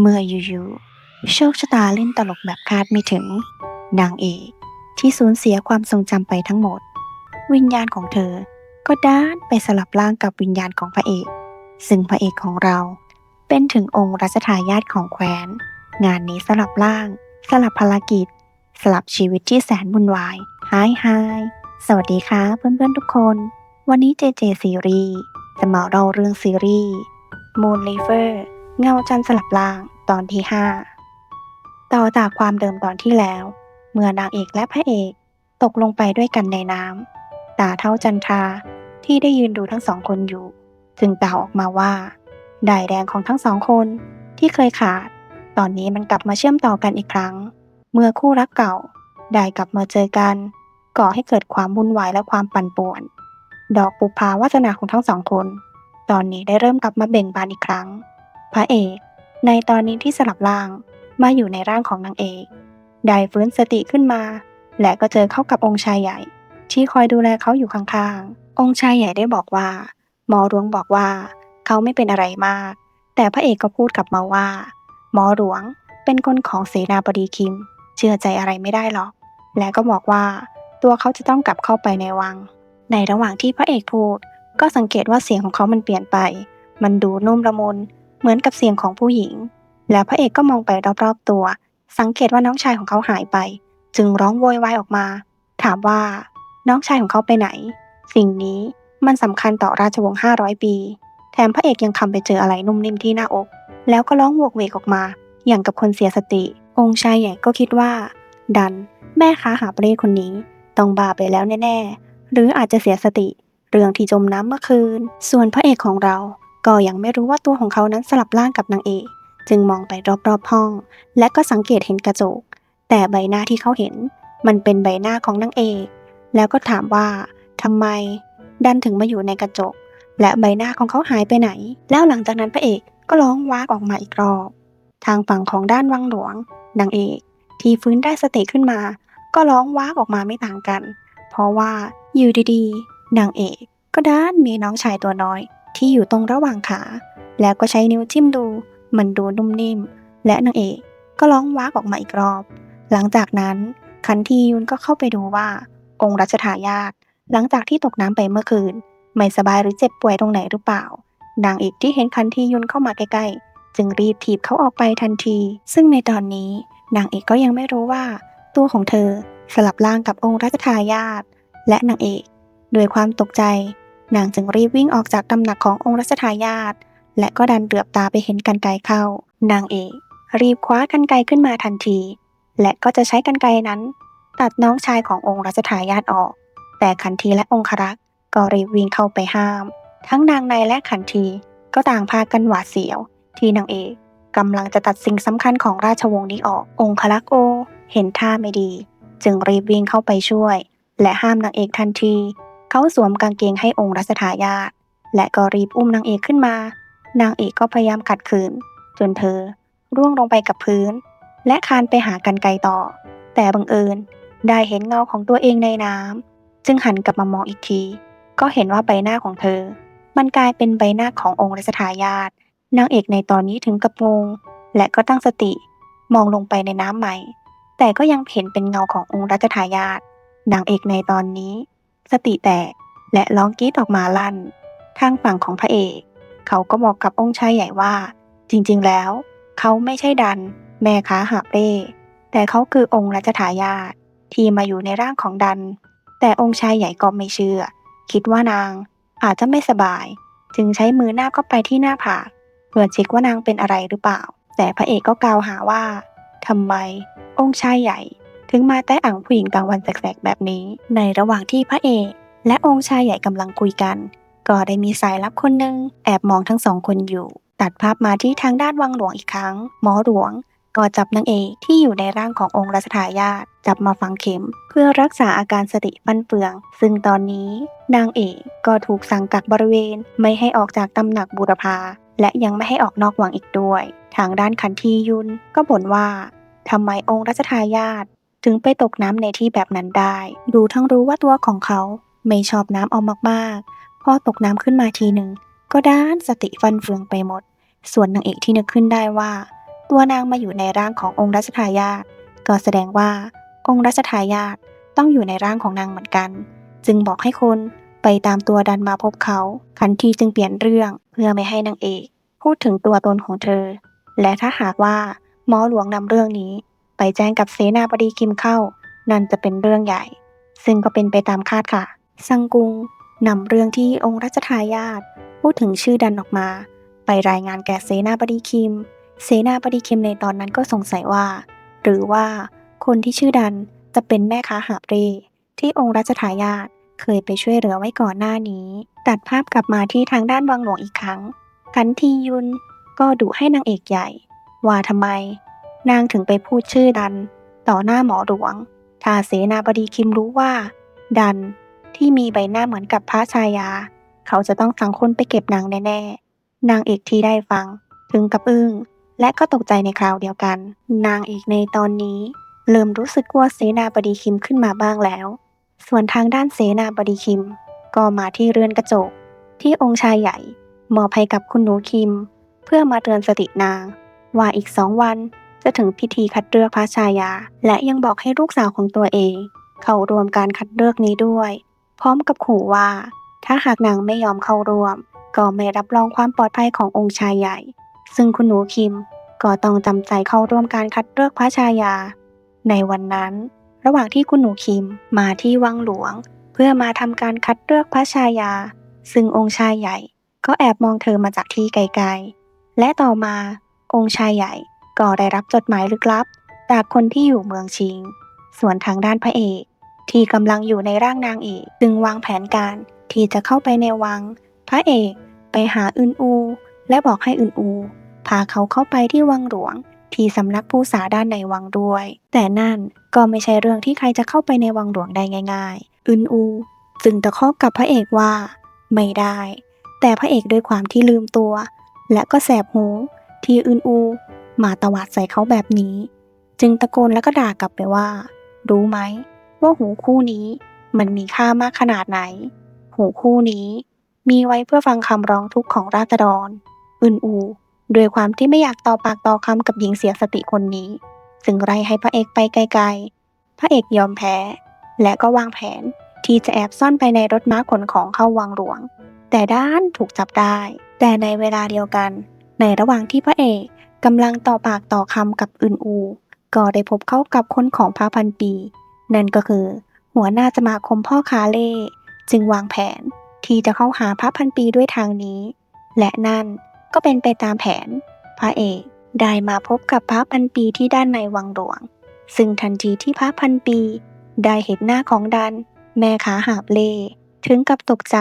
เมื่ออยู่ๆโชคชะตาเล่นตลกแบบคาดไม่ถึง นางเอกที่สูญเสียความทรงจำไปทั้งหมด วิญญาณของเธอก็ด้านไปสลับร่างกับวิญญาณของพระเอก ซึ่งพระเอกของเราเป็นถึงองค์รัชทายาทของแคว้น งานนี้สลับร่าง สลับภารกิจ สลับชีวิตที่แสนวุ่นวายไฮไฮสวัสดีค่ะเพื่อนๆทุกคน วันนี้เจเจซีรีส์จะมาเล่าเรื่องซีรีส์ Moon River เงาจันสลับล่างตอนที่ 5 ต่อจากความเดิมตอนที่แล้ว เมื่อนางเอกและพระเอกตกลงไปด้วยกันในน้ำตาเท่าจันทราที่ได้ยืนดูทั้งสองคนอยู่ จึงกล่าวออกมาว่าได้แดงของทั้งสองคนที่เคยขาด ตอนนี้มันกลับมาเชื่อมต่อกันอีกครั้ง เมื่อคู่รักเก่าได้กลับมาเจอกัน ก่อให้เกิดความวุ่นวายและความปั่นป่วน ดอกปุพาวาสนาของทั้งสองคน ตอนนี้ได้เริ่มกลับมาเบ่งบานอีกครั้ง พระเอกในตอนนี้ที่สลับร่างมาอยู่ในร่างของนางเอกได้ฟื้นสติขึ้นมา และก็เจอเข้ากับองค์ชายใหญ่ ที่คอยดูแลเขาอยู่ข้างๆ องค์ชายใหญ่ได้บอกว่า หมอหลวงบอกว่า เขาไม่เป็นอะไรมาก แต่พระเอกก็พูดกลับมาว่า หมอหลวงเป็นคนของเสนาบดีคิม เชื่อใจอะไรไม่ได้หรอก และก็บอกว่า ตัวเขาจะต้องกลับเข้าไปในวัง ในระหว่างที่พระเอกพูด ก็สังเกตว่าเสียงของเขามันเปลี่ยนไป มันดูนุ่มละมุน เหมือนกับเสียงของผู้หญิง แล้วพระเอกก็มองไปรอบๆตัว สังเกตว่าน้องชายของเขาหายไป จึงร้องโวยวายออกมา ถามว่า น้องชายของเขาไปไหน สิ่งนี้มันสำคัญต่อราชวงศ์500 ปี แถมพระเอกยังคำไปเจออะไรนุ่มนิ่มที่หน้าอก แล้วก็ร้องโวกเวกออกมา อย่างกับคนเสียสติ องค์ชายใหญ่ก็คิดว่า ดัน แม่ค้าหาบเร่คนนี้ต้องบาไปแล้วแน่ๆ หรืออาจจะเสียสติ เรื่องที่จมน้ำเมื่อคืน ส่วนพระเอกของเรา ก็ยังไม่รู้ว่าตัวของเขานั้นสลับร่างกับนางเอกจึงมองไปรอบๆห้อง และก็สังเกตเห็นกระจก แต่ใบหน้าที่เขาเห็น มันเป็นใบหน้าของนางเอกแล้วก็ถามว่าทำไม ดันถึงมาอยู่ในกระจก และใบหน้าของเขาหายไปไหน แล้วหลังจากนั้นพระเอกก็ร้องว้ากออกมาอีกรอบ ทางฝั่งของด้านวังหลวงนางเอก ที่ฟื้นได้สติขึ้นมา ก็ร้องว้ากออกมาไม่ต่างกัน เพราะว่าอยู่ดีๆนางเอกก็ด้านมีน้องชายตัวน้อย ที่อยู่ตรงระหว่างขา แล้วก็ใช้นิ้วจิ้มดู มันดูนุ่มนิ่ม และนางเอกก็ร้องว้ากออกมาอีกรอบ หลังจากนั้นคันทียุนก็เข้าไปดูว่า องค์รัชทายาทหลังจากที่ตกน้ำไปเมื่อคืน ไม่สบายหรือเจ็บป่วยตรงไหนหรือเปล่า นางเอกที่เห็นคันทียุนเข้ามาใกล้ๆ จึงรีบถีบเขาออกไปทันที ซึ่งในตอนนี้นางเอกก็ยังไม่รู้ว่า ตัวของเธอสลับร่างกับองค์รัชทายาทและนางเอก ด้วยความตกใจ นางจึงรีบวิ่งออกจากตำหนักขององค์รัชทายาทและก็ดันเหลือบตาไปเห็นกันไกเข้า นางเอกรีบคว้ากันไกขึ้นมาทันที และก็จะใช้กันไกนั้น ตัดน้องชายขององค์รัชทายาทออก แต่ขันทีและองครักษ์ก็รีบวิ่งเข้าไปห้าม ทั้งนางในและขันทีก็ต่างพากันหวาดเสียว ที่นางเอกกำลังจะตัดสิ่งสำคัญของราชวงศ์นี้ออก องครักษ์โอ เห็นท่าไม่ดี จึงรีบวิ่งเข้าไปช่วย และห้ามนางเอกทันที เขาสวมกางเกงให้องค์รัชทายาทและก็รีบอุ้มนางเอกขึ้นมา นางเอกก็พยายามขัดขืน จนเธอร่วงลงไปกับพื้น และคานไปหากันไกรต่อ แต่บังเอิญได้เห็นเงาของตัวเองในน้ำจึงหันกลับมามองอีกที ก็เห็นว่าใบหน้าของเธอ มันกลายเป็นใบหน้าขององค์รัชทายาทนางเอกในตอนนี้ถึงกับงงและก็ตั้งสติมองลงไปในน้ำใหม่ แต่ก็ยังเห็นเป็นเงาขององค์รัชทายาทนางเอกในตอนนี้ สติแตกและร้องกรีดออกมาลั่น ทางฝั่งของพระเอก เขาก็บอกกับองค์ชายใหญ่ว่า จริงๆแล้ว เขาไม่ใช่ดัน แม่ค้าหาเร่แต่เขาคือองค์รัชทายาทที่มาอยู่ในร่างของดัน แต่องค์ชายใหญ่ก็ไม่เชื่อ คิดว่านางอาจจะไม่สบาย จึงใช้มือหน้าเข้าไปที่หน้าผากเพื่อเช็คว่านางเป็นอะไรหรือเปล่า แต่พระเอกก็กล่าวหาว่าทำไมองค์ชายใหญ่ ถึงมาแตะอ่างผู้หญิงกลางวันแสกๆแบบนี้ ในระหว่างที่พระเอกและองค์ชายใหญ่กำลังคุยกัน ก็ได้มีสายลับคนหนึ่งแอบมองทั้งสองคนอยู่ ตัดภาพมาที่ทางด้านวังหลวงอีกครั้ง หมอหลวงก็จับนางเอกที่อยู่ในร่างขององค์รัชทายาทจับมาฝังเข็ม เพื่อรักษาอาการสติฟันเฟือง ซึ่งตอนนี้ นางเอกก็ถูกสั่งกักบริเวณ ไม่ให้ออกจากตำหนักบูรพาและยังไม่ให้ออกนอกวังอีกด้วย ทางด้านขันทียุนก็บ่นว่าทำไมองค์รัชทายาท ถึงไปตกน้ำในที่แบบนั้นได้ ดูทั้งรู้ว่าตัวของเขาไม่ชอบน้ำเอามากๆ พอตกน้ำขึ้นมาทีหนึ่ง ก็ด้านสติฟันเฟืองไปหมด ส่วนนางเอกที่นึกขึ้นได้ว่า ตัวนางมาอยู่ในร่างขององค์รัชทายาทก็แสดงว่า องค์รัชทายาทต้องอยู่ในร่างของนางเหมือนกัน จึงบอกให้คนไปตามตัวดันมาพบเขาคันทีจึงเปลี่ยนเรื่องเพื่อไม่ให้นางเอก พูดถึงตัวตนของเธอ และถ้าหากว่าหมอหลวงนำเรื่องนี้ ไปแจ้งกับเสนาบดีคิมเข้า นั่นจะเป็นเรื่องใหญ่ ซึ่งก็เป็นไปตามคาดค่ะ ซังกุงนำเรื่องที่องค์รัชทายาทพูดถึงชื่อดันออกมา ไปรายงานแก่เสนาบดีคิม เสนาบดีคิมในตอนนั้นก็สงสัยว่า หรือว่าคนที่ชื่อดันจะเป็นแม่ค้าหาบเร่ที่องค์รัชทายาทเคยไปช่วยเหลือไว้ก่อนหน้านี้ ตัดภาพกลับมาที่ทางด้านวังหลวงอีกครั้งขันทียุนก็ดุให้นางเอกใหญ่ ว่าทำไม นางถึงไปพูดชื่อดัน ต่อหน้าหมอหลวงถ้าเสนาบดีคิมรู้ว่า ดันที่มีใบหน้าเหมือนกับพระชายา เขาจะต้องสั่งคนไปเก็บนางแน่ๆ นางเอกที่ได้ฟัง ถึงกับอึ้งและก็ตกใจในคราวเดียวกัน นางเอกในตอนนี้ เริ่มรู้สึกกลัวเสนาบดีคิมขึ้นมาบ้างแล้ว ส่วนทางด้านเสนาบดีคิม ก็มาที่เรือนกระจก ที่องค์ชายใหญ่มอบให้กับคุณหนูคิม เพื่อมาเตือนสตินาง ว่าอีกสองวัน จะถึงพิธีคัดเลือกพระชายา และยังบอกให้ลูกสาวของตัวเอง เข้าร่วมการคัดเลือกนี้ด้วย พร้อมกับขู่ว่า ถ้าหากนางไม่ยอมเข้าร่วม ก็ไม่รับรองความปลอดภัยขององค์ชายใหญ่ ซึ่งคุณหนูคิมก็ต้องจำใจเข้าร่วมการคัดเลือกพระชายา ในวันนั้น ระหว่างที่คุณหนูคิมมาที่วังหลวง เพื่อมาทำการคัดเลือกพระชายา ซึ่งองค์ชายใหญ่ ก็แอบมองเธอมาจากที่ไกลๆ และต่อมาองค์ชายใหญ่ ก็ได้รับจดหมายลึกลับ จากคนที่อยู่เมืองชิง ส่วนทางด้านพระเอก ที่กำลังอยู่ในร่างนางเอกจึงวางแผนการที่จะเข้าไปในวัง พระเอกไปหาอึนอู และบอกให้อึนอูพาเขาเข้าไปที่วังหลวง ที่สำนักผู้สาด้านในวังด้วย แต่นั่นก็ไม่ใช่เรื่องที่ใครจะเข้าไปในวังหลวงได้ง่าย ๆ อึนอูจึงตะคอกกับพระเอกว่า ไม่ได้ แต่พระเอกด้วยความที่ลืมตัว และก็แสบหู ที่อึนอู มาตวาดใส่เขาแบบนี้ จึงตะโกนแล้วก็ด่ากลับไปว่า รู้ไหม ว่าหูคู่นี้มันมีค่ามากขนาดไหน หูคู่นี้ มีไว้เพื่อฟังคำร้องทุกข์ของราษฎรอึนอูด้วยความที่ไม่อยากต่อปากต่อคำกับหญิงเสียสติคนนี้ จึงไล่ให้พระเอกไปไกลๆ พระเอกยอมแพ้ และก็วางแผนที่จะแอบซ่อนไปในรถม้าขนของเข้าวังหลวง แต่ด้านถูกจับได้ แต่ในเวลาเดียวกัน ในระหว่างที่พระเอก กำลังต่อปากต่อคำกับอึนอู ก็ได้พบเข้ากับคนของพระพันปี นั่นก็คือ หัวหน้าสมาคมพ่อค้าเล่ จึงวางแผนที่จะเข้าหาพระพันปีด้วยทางนี้ และนั่นก็เป็นไปตามแผน พระเอกได้มาพบกับพระพันปีที่ด้านในวังหลวง ซึ่งทันทีที่พระพันปี ได้เห็นหน้าของดัน แม่ขาหาบเล่ถึงกับตกใจ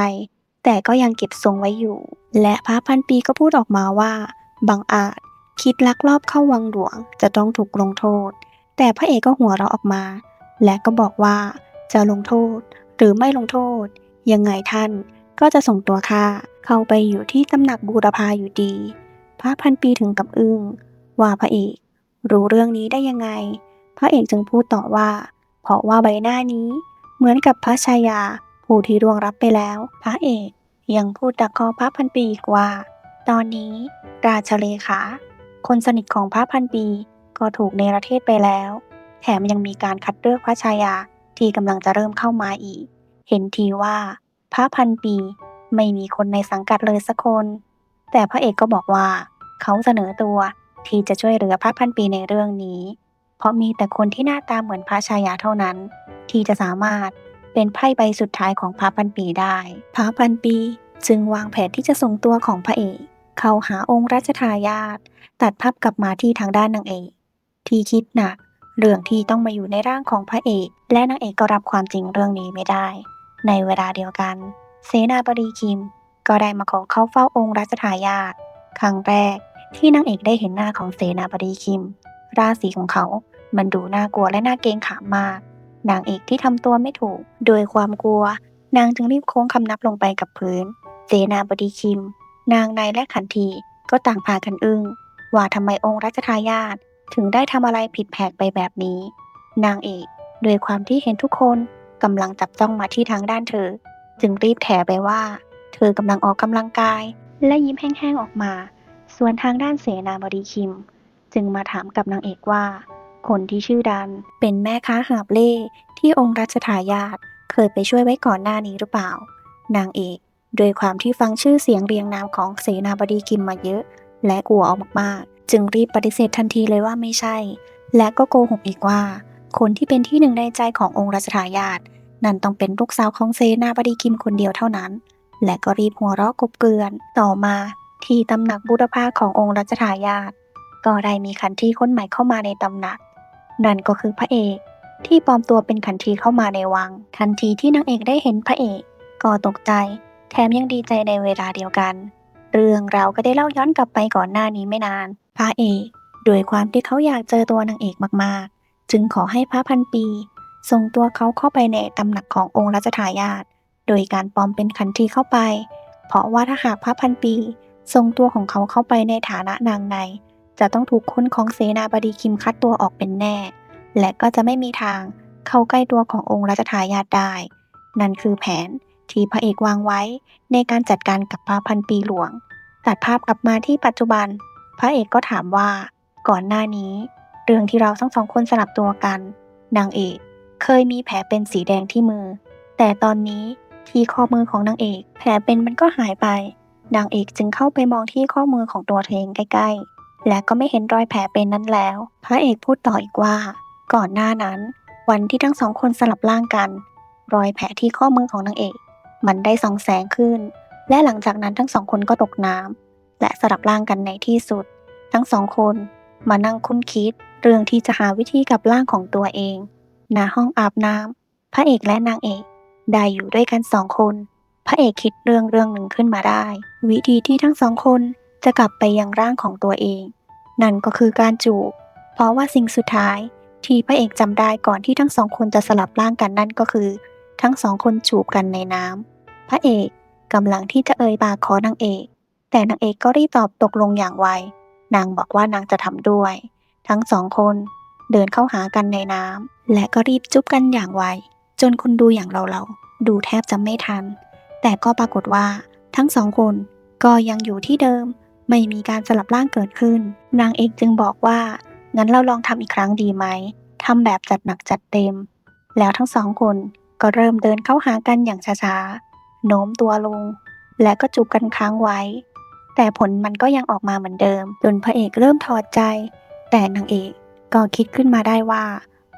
แต่ก็ยังเก็บทรงไว้อยู่ และพระพันปีก็พูดออกมาว่าบังอาจ คิดลักลอบเข้าวังหลวงจะต้องถูกลงโทษ แต่พระเอกก็หัวเราะออกมา และก็บอกว่าจะลงโทษหรือไม่ลงโทษ ยังไงท่านก็จะส่งตัวข้าเข้าไปอยู่ที่ตำหนักบูรพาอยู่ดี พระพันปีถึงกับอึ้งว่าพระเอกรู้เรื่องนี้ได้ยังไง พระเอกจึงพูดต่อว่า เพราะว่าใบหน้านี้เหมือนกับพระชายา ผู้ที่ร่วงรับไปแล้ว พระเอกยังพูดดักคอพระพันปีอีกว่า ตอนนี้ราชเลขา คนสนิทของพระพันปีก็ถูกเนรเทศไปแล้ว แถมยังมีการคัดเลือกพระชายาที่กำลังจะเริ่มเข้ามาอีก เห็นทีว่าพระพันปีไม่มีคนในสังกัดเลยสักคน แต่พระเอกก็บอกว่า เขาเสนอตัวที่จะช่วยเหลือพระพันปีในเรื่องนี้ เพราะมีแต่คนที่หน้าตาเหมือนพระชายาเท่านั้น ที่จะสามารถเป็นไพ่ใบสุดท้ายของพระพันปีได้ พระพันปีจึงวางแผนที่จะส่งตัวของพระเอก เข้าหาองค์รัชทายาทตัดภาพกลับมาที่ทางด้านนางเอก ที่คิดหนักเรื่องที่ต้องมาอยู่ในร่างของพระเอก และนางเอกก็รับความจริงเรื่องนี้ไม่ได้ ในเวลาเดียวกัน เสนาบดีคิม ก็ได้มาขอเข้าเฝ้าองค์รัชทายาทครั้งแรกที่นางเอกได้เห็นหน้าของเสนาบดีคิม ราศีของเขา มันดูน่ากลัวและน่าเกรงขามมาก นางเอกที่ทำตัวไม่ถูก โดยความกลัว นางจึงรีบโค้งคำนับลงไปกับพื้น เสนาบดีคิม นางในและขันทีก็ต่างพากันอึ้งว่าทำไมองค์รัชทายาทถึงได้ทำอะไรผิดแผกไปแบบนี้ นางเอกโดยความที่เห็นทุกคนกำลังจับจ้องมาที่ทางด้านเธอ จึงรีบแถไปว่า เธอกำลังออกกำลังกาย และยิ้มแห้งๆออกมา ส่วนทางด้านเสนาบดีคิม จึงมาถามกับนางเอกว่า คนที่ชื่อดันเป็นแม่ค้าหาบเล่ที่องค์รัชทายาทเคยไปช่วยไว้ก่อนหน้านี้หรือเปล่า นางเอก โดยความที่ฟังชื่อเสียงเรียงนามของเสนาบดีคิมมาเยอะ และกลัวเอามากๆ จึงรีบปฏิเสธทันทีเลยว่าไม่ใช่ และก็โกหกอีกว่า คนที่เป็นที่หนึ่งในใจขององค์รัชทายาทนั่นต้องเป็นลูกสาวของเสนาบดีคิมคนเดียวเท่านั้น และก็รีบหัวเราะกบเกลือน ต่อมาที่ตำหนักบุรพาขององค์รัชทายาทก็ได้มีขันทีคนใหม่เข้ามาในตำหนัก นั่นก็คือพระเอกที่ปลอมตัวเป็นขันทีเข้ามาในวัง ทันทีที่นางเอกได้เห็นพระเอก ก็ตกใจ แถมยังดีใจในเวลาเดียวกัน เรื่องเราก็ได้เล่าย้อนกลับไปก่อนหน้านี้ไม่นาน พระเอกโดยความที่เขาอยากเจอตัวนางเอกมากๆ จึงขอให้พระพันปี ส่งตัวเขาเข้าไปในตำหนักขององค์รัชทายาทโดยการปลอมเป็นขันทีเข้าไป เพราะว่าถ้าหากพระพันปีส่งตัวของเขาเข้าไปในฐานะนางใน จะต้องถูกคนของเสนาบดีคิมคัดตัวออกเป็นแน่ และก็จะไม่มีทางเข้าใกล้ตัวขององค์รัชทายาทได้ นั่นคือแผน ที่พระเอกวางไว้ในการจัดการกับพระพันปีหลวง ตัดภาพกลับมาที่ปัจจุบัน พระเอกก็ถามว่า ก่อนหน้านี้ เรื่องที่เราทั้งสองคนสลับตัวกัน นางเอกเคยมีแผลเป็นสีแดงที่มือ แต่ตอนนี้ที่ข้อมือของนางเอก แผลเป็นมันก็หายไป นางเอกจึงเข้าไปมองที่ข้อมือของตัวเธอเองใกล้ ๆ และก็ไม่เห็นรอยแผลเป็นนั้นแล้ว พระเอกพูดต่ออีกว่า ก่อนหน้านั้น วันที่ทั้งสองคนสลับร่างกัน รอยแผลที่ข้อมือของนางเอก มันได้ส่องแสงขึ้น และหลังจากนั้นทั้งสองคนก็ตกน้ำและสลับร่างกันในที่สุด ทั้งสองคนมานั่งคุ้นคิด เรื่องที่จะหาวิธีกับร่างของตัวเองณห้องอาบน้ำพระเอกและนางเอกได้อยู่ด้วยกันสองคน พระเอกคิดเรื่องเรื่องหนึ่งขึ้นมาได้ วิธีที่ทั้งสองคนจะกลับไปยังร่างของตัวเอง นั่นก็คือการจูบ เพราะว่าสิ่งสุดท้ายที่พระเอกจำได้ก่อนที่ทั้งสองคนจะสลับร่างกันนั่นก็คือ ทั้งสองคนจูบกันในน้ำ ระเอกกำลังที่จะเอ่ยปากขอนางเอก แต่นางเอกก็รีบตอบตกลงอย่างไว นางบอกว่านางจะทำด้วย ทั้งสองคนเดินเข้าหากันในน้ำและก็รีบจุ๊บกันอย่างไว จนคนดูอย่างเราเราๆดูแทบจะไม่ทัน แต่ก็ปรากฏว่า ทั้งสองคนก็ยังอยู่ที่เดิม ไม่มีการสลับร่างเกิดขึ้น นางเอกจึงบอกว่า งั้นเราลองทำอีกครั้งดีไหมทำแบบจัดหนักจัดเต็ม แล้วทั้งสองคนก็เริ่มเดินเข้าหากันอย่างช้าๆ โน้มตัวลง และก็จูบกันค้างไว้ แต่ผลมันก็ยังออกมาเหมือนเดิม จนพระเอกเริ่มถอดใจ แต่นางเอกก็คิดขึ้นมาได้ว่า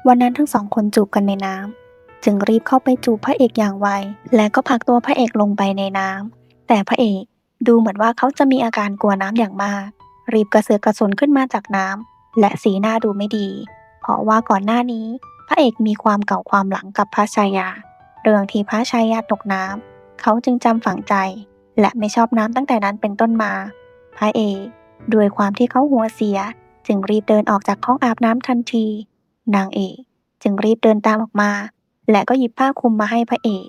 วันนั้นทั้งสองคนจูบกันในน้ำจึงรีบเข้าไปจูบพระเอกอย่างไว และก็ผลักตัวพระเอกลงไปในน้ำแต่พระเอกดูเหมือนว่าเขาจะมีอาการกลัวน้ำอย่างมาก รีบกระเสือกกระสนขึ้นมาจากน้ำและสีหน้าดูไม่ดี เพราะว่าก่อนหน้านี้ พระเอกมีความเก่าความหลังกับพระชายา เรื่องที่พระชายาตกน้ำ เขาจึงจำฝังใจ และไม่ชอบน้ำตั้งแต่นั้นเป็นต้นมา พระเอกด้วยความที่เขาหัวเสีย จึงรีบเดินออกจากห้องอาบน้ำทันที นางเอกจึงรีบเดินตามออกมา และก็หยิบผ้าคลุมมาให้พระเอก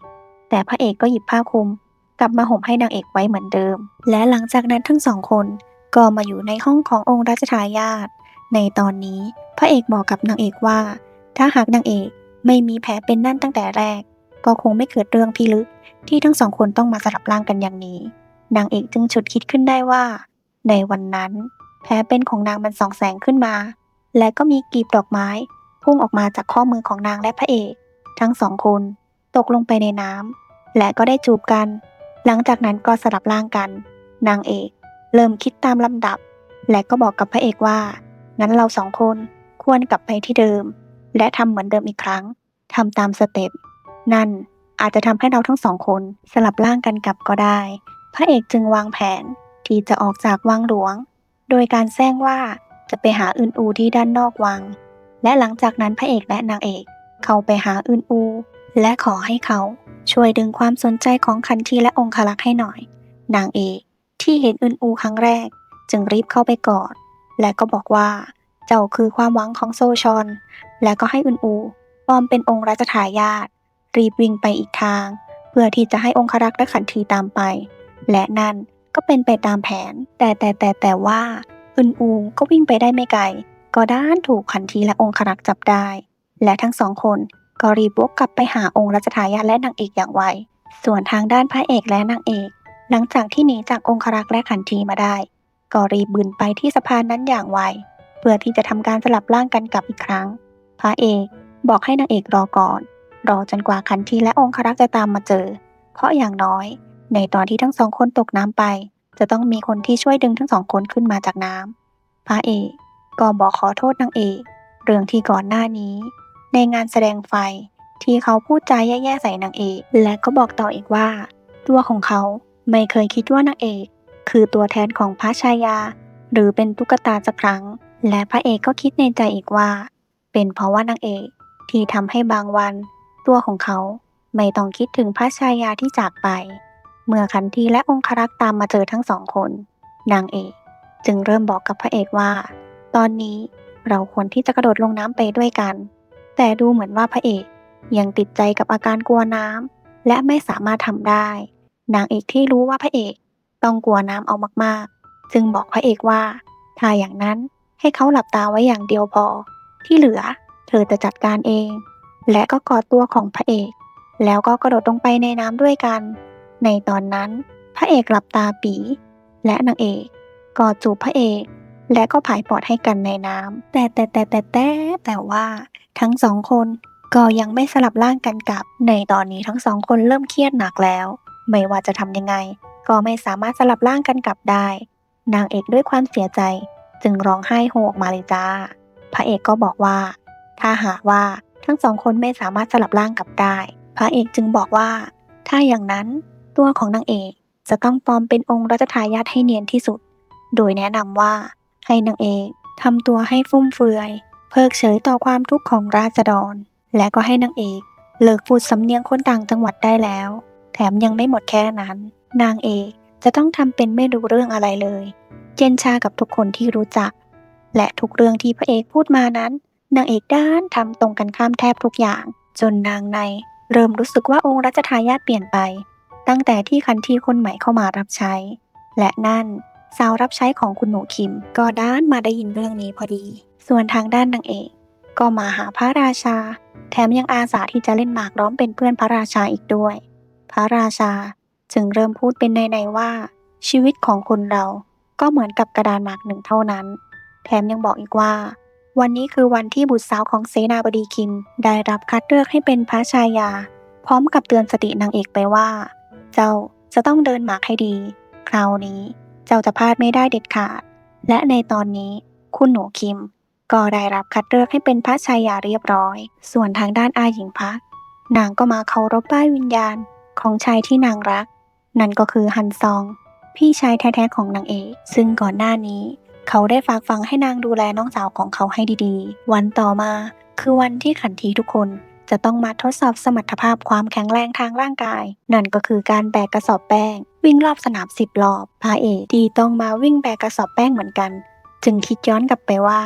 แต่พระเอกก็หยิบผ้าคลุม กลับมาห่มให้นางเอกไว้เหมือนเดิม และหลังจากนั้นทั้งสองคนก็มาอยู่ในห้องขององค์รัชทายาทในตอนนี้พระเอกบอกกับนางเอกว่า ถ้าหากนางเอกไม่มีแผลเป็นนั่นตั้งแต่แรก ก็คงไม่เกิดเรื่องพิลึก ที่ทั้งสองคนต้องมาสลับร่างกันอย่างนี้ นางเอกจึงฉุดคิดขึ้นได้ว่า ในวันนั้น แผลเป็นของนางมันส่องแสงขึ้นมา และก็มีกลีบดอกไม้ พุ่งออกมาจากข้อมือของนางและพระเอก ทั้งสองคนตกลงไปในน้ำและก็ได้จูบกัน หลังจากนั้นก็สลับร่างกัน นางเอกเริ่มคิดตามลำดับ และก็บอกกับพระเอกว่า งั้นเราสองคนควรกลับไปที่เดิม และทำเหมือนเดิมอีกครั้งทำตามสเต็ปนั่น อาจจะทำให้เราทั้งสองคนสลับร่างกันกลับก็ได้ พระเอกจึงวางแผนที่จะออกจากวังหลวง โดยการแซงว่าจะไปหาอึนอูที่ด้านนอกวัง และหลังจากนั้นพระเอกและนางเอกเข้าไปหาอึนอู และขอให้เขาช่วยดึงความสนใจของคันทีและองคลักษ์ให้หน่อย นางเอกที่เห็นอึนอูครั้งแรก จึงรีบเข้าไปกอด และก็บอกว่า เจ้าคือความหวังของโซชอน และก็ให้อึนอูปลอมเป็นองค์รัชทายาท รีบวิ่งไปอีกทาง เพื่อที่จะให้องครักษ์และขันทีตามไป และนั่นก็เป็นไปตามแผน แต่แต่แต่แต่ว่าอึนอูก็วิ่งไปได้ไม่ไกล ก็ด้านถูกขันทีและองครักษ์จับได้ และทั้งสองคนก็รีบวกกลับไปหาองค์รัชทายาทและนางเอกอย่างไว ส่วนทางด้านพระเอกและนางเอก หลังจากที่หนีจากองครักษ์และขันทีมาได้ ก็รีบบืนไปที่สะพานนั้นอย่างไว เพื่อที่จะทำการสลับร่างกันกลับอีกครั้ง พระเอกบอกให้นางเอกรอก่อน รอจนกว่าคันทีและองครักษ์จะตามมาเจอ เพราะอย่างน้อย ในตอนที่ทั้งสองคนตกน้ำไป จะต้องมีคนที่ช่วยดึงทั้งสองคนขึ้นมาจากน้ำพระเอกก็บอกขอโทษนางเอกเรื่องที่ก่อนหน้านี้ ในงานแสดงไฟที่เขาพูดจาแย่ๆใส่นางเอก และก็บอกต่ออีกว่า ตัวของเขาไม่เคยคิดว่านางเอก คือตัวแทนของพระชายา หรือเป็นตุ๊กตาสักครั้ง และพระเอกก็คิดในใจอีกว่า เป็นเพราะว่านางเอกที่ทำให้บางวัน ตัวของเขา ไม่ต้องคิดถึงพระชายาที่จากไป เมื่อขันทีและองครักษ์ตามมาเจอทั้งสองคน นางเอกจึงเริ่มบอกกับพระเอกว่า ตอนนี้เราควรที่จะกระโดดลงน้ำไปด้วยกัน แต่ดูเหมือนว่าพระเอกยังติดใจกับอาการกลัวน้ำและไม่สามารถทำได้ นางเอกที่รู้ว่าพระเอกต้องกลัวน้ำเอามากๆ จึงบอกพระเอกว่า ถ้าอย่างนั้นให้เขาหลับตาไว้อย่างเดียวพอ ที่เหลือเธอจะจัดการเอง และก็กอดตัวของพระเอก แล้วก็กระโดดลงไปในน้ำด้วยกัน ในตอนนั้น พระเอกหลับตาปี และนางเอกกอดจูบพระเอก และก็ผายปอดให้กันในน้ำแต่แต่แต่แต่แต่แต่ว่า ทั้งสองคนก็ยังไม่สลับร่างกันกลับ ในตอนนี้ทั้งสองคนเริ่มเครียดหนักแล้ว ไม่ว่าจะทำยังไง ก็ไม่สามารถสลับร่างกันกลับได้ นางเอกด้วยความเสียใจ จึงร้องไห้โฮออกมาเลยจ้า พระเอกก็บอกว่า ถ้าหากว่า ทั้งสองคนไม่สามารถสลับร่างกลับได้ พระเอกจึงบอกว่า ถ้าอย่างนั้นตัวของนางเอกจะต้องปลอมเป็นองค์รัชทายาทให้เนียนที่สุด โดยแนะนำว่าให้นางเอกทำตัวให้ฟุ่มเฟือย เพิกเฉยต่อความทุกข์ของราษฎร และก็ให้นางเอกเลิกพูดสำเนียงคนต่างจังหวัดได้แล้ว แถมยังไม่หมดแค่นั้น นางเอกจะต้องทำเป็นไม่รู้เรื่องอะไรเลย เจนชากับทุกคนที่รู้จัก และทุกเรื่องที่พระเอกพูดมานั้น นางเอกด้านทำตรงกันข้ามแทบทุกอย่าง จนนางใน เริ่มรู้สึกว่าองค์รัชทายาทเปลี่ยนไป ตั้งแต่ที่คันทีคนใหม่เข้ามารับใช้ และนั่นสาวรับใช้ของคุณหนูคิม ก็ด้านมาได้ยินเรื่องนี้พอดี ส่วนทางด้านนางเอกก็มาหาพระราชา แถมยังอาสาที่จะเล่นหมากร้อมเป็นเพื่อนพระราชาอีกด้วย พระราชาจึงเริ่มพูดเป็นในๆว่า ชีวิตของคนเราก็เหมือนกับกระดานหมากหนึ่งเท่านั้น แถมยังบอกอีกว่า วันนี้คือวันที่บุตรสาวของเสนาบดีคิม ได้รับคัดเลือกให้เป็นพระชายา พร้อมกับเตือนสตินางเอกไปว่า เจ้าจะต้องเดินหมากให้ดี คราวนี้เจ้าจะพลาดไม่ได้เด็ดขาด และในตอนนี้คุณหนูคิม ก็ได้รับคัดเลือกให้เป็นพระชายาเรียบร้อย ส่วนทางด้านอาหญิงพักนางก็มาเคารพป้ายวิญญาณของชายที่นางรัก นั่นก็คือฮันซอง พี่ชายแท้ๆของนางเอก ซึ่งก่อนหน้านี้ เขาได้ฝากฝังให้นางดูแลน้องสาวของเขาให้ดีๆ วันต่อมาคือวันที่ขันทีทุกคนจะต้องมาทดสอบสมรรถภาพความแข็งแรงทางร่างกาย นั่นก็คือการแบกกระสอบแป้ง วิ่งรอบสนามสิบรอบพระเอกที่ต้องมาวิ่งแบกกระสอบแป้งเหมือนกัน จึงคิดย้อนกลับไปว่า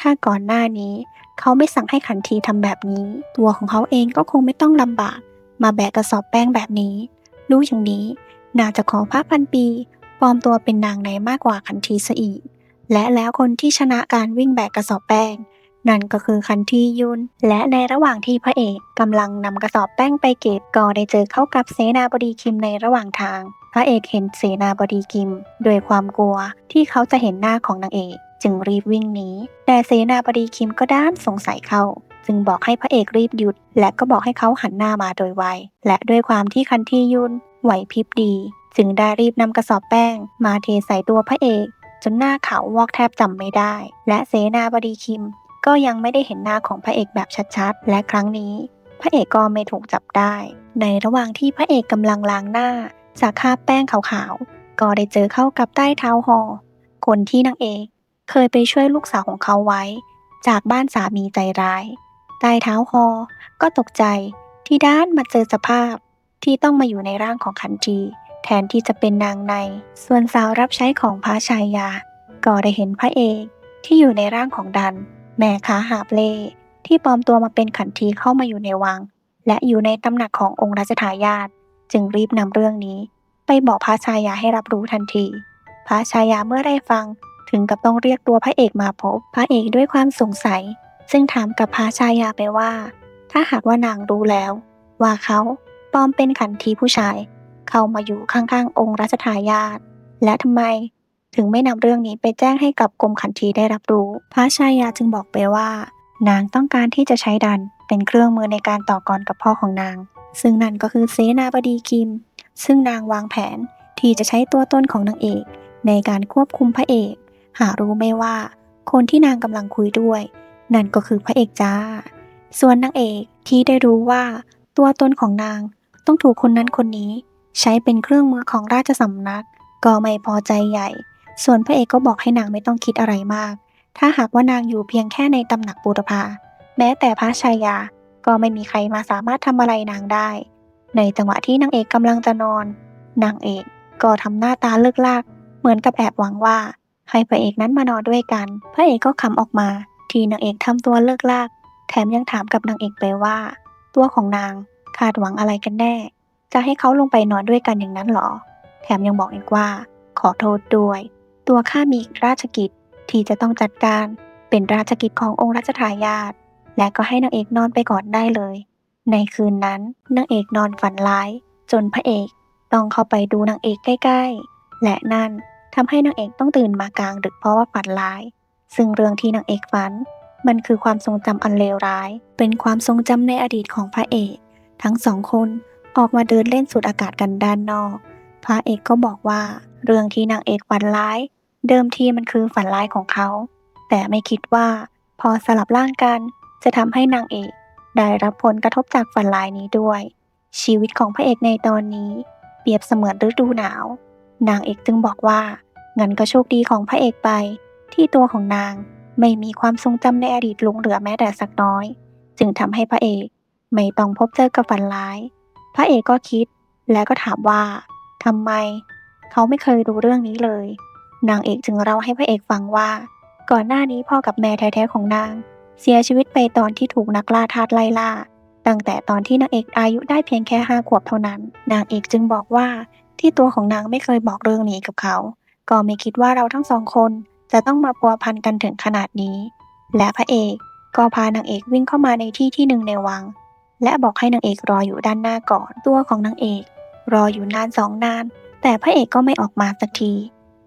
ถ้าก่อนหน้านี้ เขาไม่สั่งให้ขันทีทำแบบนี้ ตัวของเขาเองก็คงไม่ต้องลำบาก มาแบกกระสอบแป้งแบบนี้ รู้อย่างนี้ น่าจะขอพระพันปีปลอมตัวเป็นนางในมากกว่าขันทีซะอีก และแล้วคนที่ชนะการวิ่งแบกกระสอบแป้ง นั่นก็คือคันทียุน และในระหว่างที่พระเอกกำลังนำกระสอบแป้งไปเก็บก็ได้เจอเข้ากับเสนาบดีคิมในระหว่างทาง พระเอกเห็นเสนาบดีคิมด้วยความกลัวที่เขาจะเห็นหน้าของนางเอก จึงรีบวิ่งหนีแต่เสนาบดีคิมก็ด้านสงสัยเขาจึงบอกให้พระเอกรีบหยุด และก็บอกให้เขาหันหน้ามาโดยไวและด้วยความที่คันทียุนไหวพริบดี จึงได้รีบนำกระสอบแป้ง มาเทใส่ตัวพระเอก จนหน้าขาววอกแทบจำไม่ได้ และเสนาบดีคิม ก็ยังไม่ได้เห็นหน้าของพระเอกแบบชัดๆ และครั้งนี้ พระเอกก็ไม่ถูกจับได้ ในระหว่างที่พระเอกกำลังล้างหน้าจากคาบแป้งขาวๆ ก็ได้เจอเข้ากับใต้เท้าหอ คนที่นางเอกเคยไปช่วยลูกสาวของเขาไว้ จากบ้านสามีใจร้าย ใต้เท้าหอ ก็ตกใจที่ด้านมาเจอสภาพที่ต้องมาอยู่ในร่างของคันจี แทนที่จะเป็นนางใน ส่วนสาวรับใช้ของพระชายา ก็ได้เห็นพระเอกที่อยู่ในร่างของดัน แม่ค้าหาบเล่ที่ปลอมตัวมาเป็นขันทีเข้ามาอยู่ในวัง และอยู่ในตำหนักขององค์รัชทายาทจึงรีบนำเรื่องนี้ ไปบอกพระชายาให้รับรู้ทันที พระชายาเมื่อได้ฟังถึงกับต้องเรียกตัวพระเอกมาพบ พระเอกด้วยความสงสัย ซึ่งถามกับพระชายาไปว่า ถ้าหากว่านางรู้แล้ว ว่าเขาปลอมเป็นขันทีผู้ชาย เข้ามาอยู่ข้างๆ องค์รัชทายาทและทำไมถึงไม่นำเรื่องนี้ไปแจ้งให้กับกรมขันทีได้รับรู้ พระชายาจึงบอกไปว่า นางต้องการที่จะใช้ดันเป็นเครื่องมือในการต่อกรกับพ่อของนาง ซึ่งนั่นก็คือเสนาบดีคิม ซึ่งนางวางแผนที่จะใช้ตัวต้นของนางเอก ในการควบคุมพระเอก หารู้ไหมว่า คนที่นางกำลังคุยด้วย นั่นก็คือพระเอกจ้า ส่วนนางเอกที่ได้รู้ว่า ตัวตนของนางต้องถูกคนนั้นคนนี้ ใช้เป็นเครื่องมือของราชสำนัก ก็ไม่พอใจใหญ่ ส่วนพระเอกก็บอกให้นางไม่ต้องคิดอะไรมาก ถ้าหากว่านางอยู่เพียงแค่ในตำหนักบูรพาแม้แต่พระชายา ก็ไม่มีใครมาสามารถทำอะไรนางได้ ในจังหวะที่นางเอกกำลังจะนอน นางเอกก็ทำหน้าตาเลิกลาก เหมือนกับแอบหวังว่า ให้พระเอกนั้นมานอนด้วยกัน พระเอกก็ขำออกมา ที่นางเอกทำตัวเลิกลาก แถมยังถามกับนางเอกไปว่า ตัวของนางคาดหวังอะไรกันแน่ จะให้เขาลงไปนอนด้วยกันอย่างนั้นหรอ แถมยังบอกอีกว่า ขอโทษด้วย ตัวข้ามีราชกิจที่จะต้องจัดการ เป็นราชกิจขององค์รัชทายาทและก็ให้นางเอกนอนไปก่อนได้เลย ในคืนนั้นนางเอกนอนฝันร้าย จนพระเอกต้องเข้าไปดูนางเอกใกล้ๆ และนั่นทำให้นางเอกต้องตื่นมากลางดึกเพราะว่าฝันร้าย ซึ่งเรื่องที่นางเอกฝัน มันคือความทรงจำอันเลวร้าย เป็นความทรงจำในอดีตของพระเอก ทั้งสองคน ออกมาเดินเล่นสูดอากาศกันด้านนอก พระเอกก็บอกว่า เรื่องที่นางเอกฝันร้าย เดิมทีมันคือฝันร้ายของเขา แต่ไม่คิดว่า พอสลับร่างกัน จะทำให้นางเอก ได้รับผลกระทบจากฝันร้ายนี้ด้วย ชีวิตของพระเอกในตอนนี้ เปรียบเสมือนฤดูหนาว นางเอกจึงบอกว่างั้นก็โชคดีของพระเอกไป ที่ตัวของนางไม่มีความทรงจำในอดีตหลงเหลือแม้แต่สักน้อย จึงทำให้พระเอก ไม่ต้องพบเจอกับฝันร้าย ระเอกก็คิดและก็ถามว่าทำไม เขาไม่เคยรู้เรื่องนี้เลย นางเอกจึงเล่าให้พระเอกฟังว่า ก่อนหน้านี้พ่อกับแม่แท้ๆของนาง เสียชีวิตไปตอนที่ถูกนักล่าทาสไล่ล่า ตั้งแต่ตอนที่นางเอกอายุได้เพียงแค่ห้าขวบเท่านั้น นางเอกจึงบอกว่าที่ตัวของนางไม่เคยบอกเรื่องนี้กับเขา ก็ไม่คิดว่าเราทั้งสองคนจะต้องมาพัวพันกันถึงขนาดนี้ และพระเอกก็พานางเอกวิ่งเข้ามาในที่ที่หนึ่งในวัง และบอกให้นางเอกรออยู่ด้านหน้าก่อน ตัวของนางเอกรออยู่นานสองนาน แต่พระเอกก็ไม่ออกมาสักที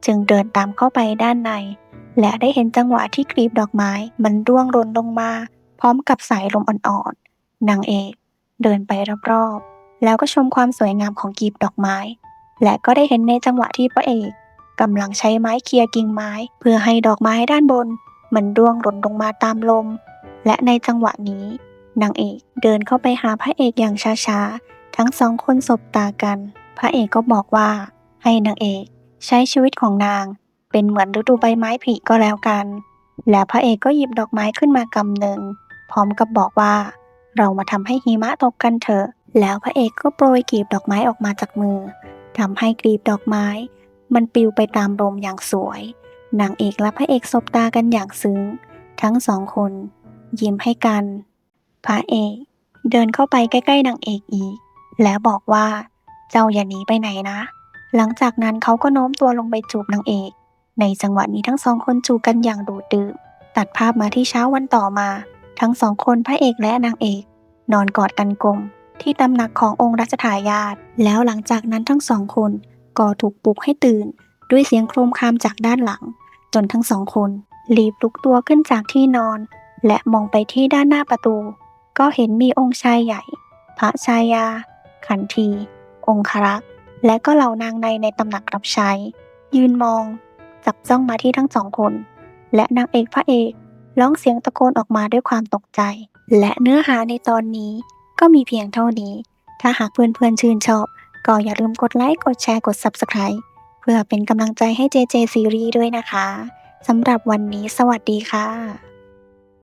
จึงเดินตามเข้าไปด้านใน และได้เห็นจังหวะที่กลีบดอกไม้ มันร่วงหล่นลงมา พร้อมกับสายลมอ่อนๆนางเอกเดินไปรอบๆแล้วก็ชมความสวยงามของกลีบดอกไม้ และก็ได้เห็นในจังหวะที่พระเอกกำลังใช้ไม้เคลียร์กิ่งไม้ เพื่อให้ดอกไม้ด้านบน มันร่วงหล่นลงมาตามลม และในจังหวะนี้ นางเอกเดินเข้าไปหาพระเอกอย่างช้าๆ ทั้งสองคนสบตากัน พระเอกก็บอกว่า ให้นางเอกใช้ชีวิตของนาง เป็นเหมือนฤดูใบไม้ผลิก็แล้วกัน และพระเอกก็หยิบดอกไม้ขึ้นมากำหนึ่ง พร้อมกับบอกว่า เรามาทำให้หิมะตกกันเถอะ แล้วพระเอกก็โปรยกลีบดอกไม้ออกมาจากมือทำให้กลีบดอกไม้ มันปลิวไปตามลมอย่างสวย นางเอกและพระเอกสบตากันอย่างซึ้ง ทั้งสองคน ยิ้มให้กัน พระเอกเดินเข้าไปใกล้ๆนางเอกอีก แล้วบอกว่า เจ้าอย่าหนีไปไหนนะ หลังจากนั้นเขาก็โน้มตัวลงไปจูบนางเอก ในจังหวะนี้ทั้งสองคนจูบกันอย่างดูดดื่ม ตัดภาพมาที่เช้าวันต่อมา ทั้งสองคนพระเอกและนางเอก นอนกอดกันกลมที่ตำหนักขององค์รัชทายาทแล้วหลังจากนั้นทั้งสองคนก็ถูกปลุกให้ตื่น ด้วยเสียงโครมครามจากด้านหลัง จนทั้งสองคนรีบลุกตัวขึ้นจากที่นอน และมองไปที่ด้านหน้าประตู ก็เห็นมีองค์ชายใหญ่ พระชายา ขันที องครักษ์ และก็เหล่านางในในตำหนักรับใช้ ยืนมอง จับจ้องมาที่ทั้งสองคน และนางเอกพระเอกร้องเสียงตะโกนออกมาด้วยความตกใจ และเนื้อหาในตอนนี้ก็มีเพียงเท่านี้ ถ้าหากเพื่อนๆชื่นชอบ ก็อย่าลืมกดไลค์ กดแชร์ กด Subscribe เพื่อเป็นกำลังใจให้ JJ ซีรีส์ด้วยนะคะ สำหรับวันนี้สวัสดีค่ะ